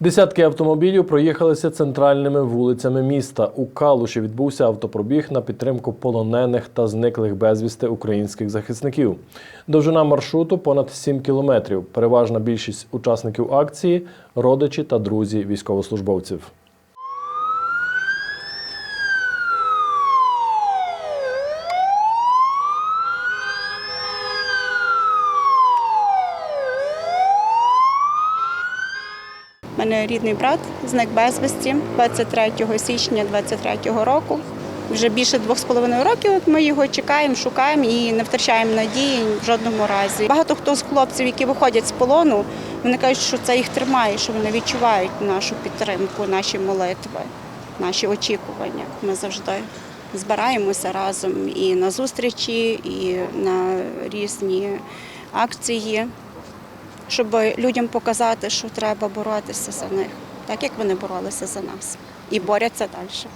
Десятки автомобілів проїхалися центральними вулицями міста. У Калуші відбувся автопробіг на підтримку полонених та зниклих безвісти українських захисників. Довжина маршруту понад 7 кілометрів. Переважна більшість учасників акції родичі та друзі військовослужбовців. У мене рідний брат зник безвісті 23 січня 23 року. Вже більше двох з половиною років ми його чекаємо, шукаємо і не втрачаємо надії в жодному разі. Багато хто з хлопців, які виходять з полону, вони кажуть, що це їх тримає, що вони відчувають нашу підтримку, наші молитви, наші очікування. Ми завжди збираємося разом і на зустрічі, і на різні акції щоб людям показати, що треба боротися за них, так як вони боролися за нас, і борються далі.